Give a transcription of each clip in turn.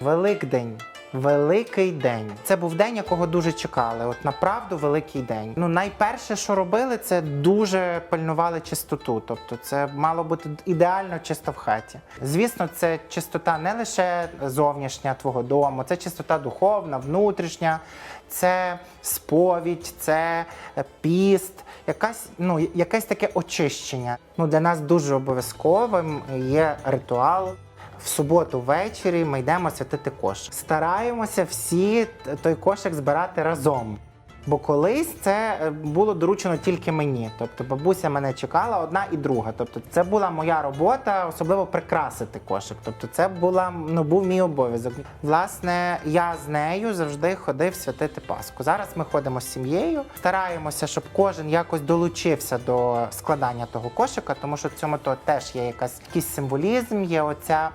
Великдень. Великий день. Це був день, якого дуже чекали. От направду великий день. Ну, найперше, що робили, це дуже пильнували чистоту. Тобто, це мало бути ідеально чисто в хаті. Звісно, це чистота не лише зовнішня твого дому, це чистота духовна, внутрішня, це сповідь, це піст, якась, ну, якесь таке очищення. Ну, для нас дуже обов'язковим є ритуал. В суботу ввечері ми йдемо святити кошик. Стараємося всі той кошик збирати разом. Бо колись це е, було доручено тільки мені. Тобто бабуся мене чекала одна і друга. Тобто це була моя робота, особливо прикрасити кошик. Тобто це була, ну, був мій обов'язок. Власне, я з нею завжди ходив святити Пасху. Зараз ми ходимо з сім'єю, стараємося, щоб кожен якось долучився до складання того кошика, тому що в цьому то теж є якась якийсь символізм, є оця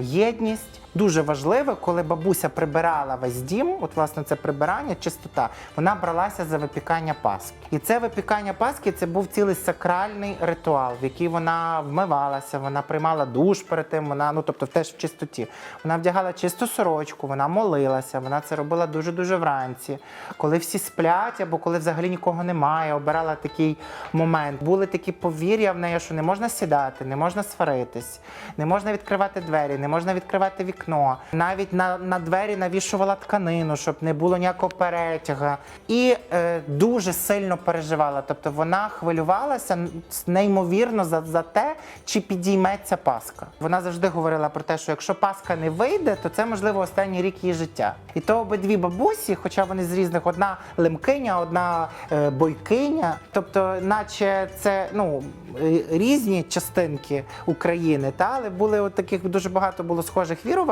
єдність. Дуже важливо, коли бабуся прибирала весь дім, от власне це прибирання, чистота, вона бралася за випікання паски. І це випікання паски це був цілий сакральний ритуал, в який вона вмивалася, вона приймала душ перед тим, вона, ну тобто теж в чистоті. Вона вдягала чисту сорочку, вона молилася, вона це робила дуже-дуже вранці. Коли всі сплять, або коли взагалі нікого немає, обирала такий момент. Були такі повір'я в неї, що не можна сідати, не можна сваритись, не можна відкривати двері, не можна відкривати вікно. Навіть на, на двері навішувала тканину, щоб не було ніякого перетяга. І е, дуже сильно переживала. Тобто вона хвилювалася неймовірно за, за те, чи підійметься Пасха. Вона завжди говорила про те, що якщо Пасха не вийде, то це можливо останній рік її життя. І то обидві бабусі, хоча вони з різних, одна лемкиня, одна е, бойкиня, тобто, наче це ну е, різні частинки України, та але були от таких дуже багато було схожих вірувань,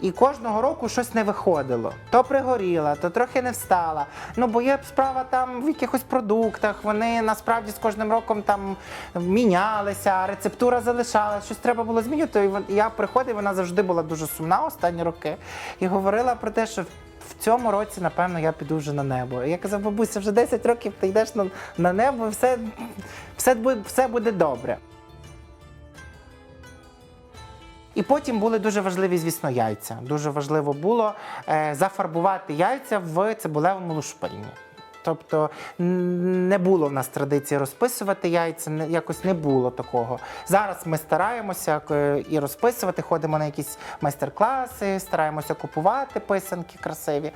і кожного року щось не виходило. То пригоріла, то трохи не встала. Ну бо є справа там в якихось продуктах. Вони насправді з кожним роком там мінялися, рецептура залишалась, щось треба було змінювати. І я приходив, вона завжди була дуже сумна останні роки і говорила про те, що. В цьому році, напевно, я піду вже на небо. Я казав, бабуся, вже 10 років ти йдеш на, на небо, все, все, все буде добре. І потім були дуже важливі, звісно, яйця. Дуже важливо було е, зафарбувати яйця в цибулевому лушпині. Тобто не було в нас традиції розписувати яйця, якось не було такого. Зараз ми стараємося е, і розписувати, ходимо на якісь майстер-класи, стараємося купувати писанки красиві.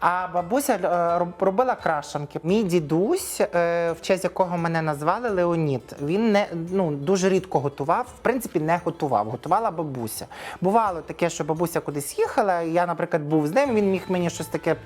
А бабуся е, робила крашанки. Мій дідусь, е, в честь якого мене назвали Леонід, він не ну дуже рідко готував. В принципі, не готував. Готувала бабуся. Бувало таке, що бабуся кудись їхала, я, наприклад, був з ним. Він міг мені щось таке.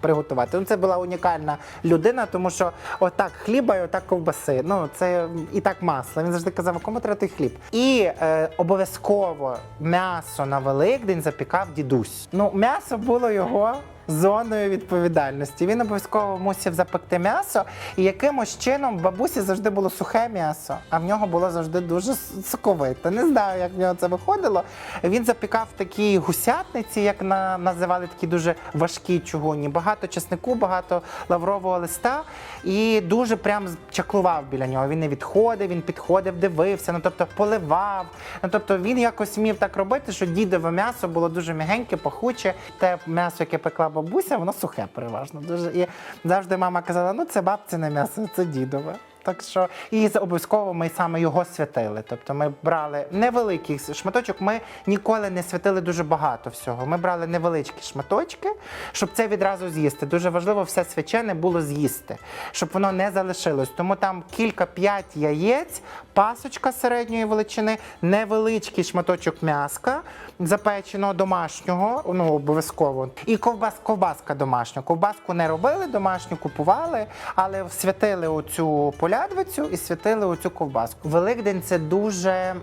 Приготувати. Ну, це була унікальна людина, тому що отак хліба і отак ковбаси. Ну, це і так масло. Він завжди казав, кому треба той хліб. І е, обов'язково м'ясо на Великдень запікав дідусь. Ну, м'ясо було його зоною відповідальності. Він обов'язково мусив запекти м'ясо, і якимось чином бабусі завжди було сухе м'ясо, а в нього було завжди дуже соковите. Не знаю, як в нього це виходило. Він запікав такі гусятниці, як на, називали такі дуже важкі чугунні. Багато чеснику, багато лаврового листа, і дуже прям чаклував біля нього. Він не відходив, він підходив, дивився, ну тобто поливав. Ну тобто він якось вмів так робити, що дідове м'ясо було дуже м'ягеньке, пахуче. Те м'ясо, яке пекла бабуся, воно сухе переважно. Дуже і завжди мама казала: ну це бабціне м'ясо, це дідове. Так що і обов'язково ми саме його святили. Тобто ми брали невеликий шматочок. Ми ніколи не святили дуже багато всього. Ми брали невеличкі шматочки, щоб це відразу з'їсти. Дуже важливо все свячене було з'їсти, щоб воно не залишилось. Тому там кілька-п'ять яєць, пасочка середньої величини, невеличкий шматочок м'яска запеченого домашнього, ну обов'язково. І ковбас, ковбаска домашня. Ковбаску не робили домашню, купували, але святили оцю полядвицю і святили оцю ковбаску. Великдень це дуже.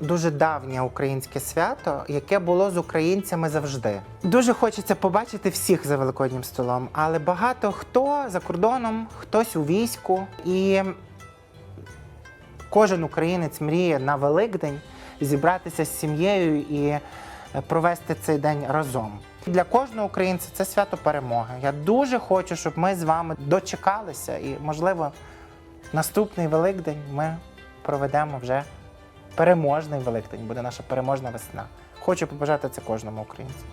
Дуже давнє українське свято, яке було з українцями завжди. Дуже хочеться побачити всіх за великоднім столом, але багато хто за кордоном, хтось у війську, і кожен українець мріє на Великдень зібратися з сім'єю і е, провести цей день разом. Для кожного українця це свято перемоги. Я дуже хочу, щоб ми з вами дочекалися, і, можливо, наступний Великдень ми проведемо вже переможний Великдень, буде наша переможна весна. Хочу побажати це кожному українцю.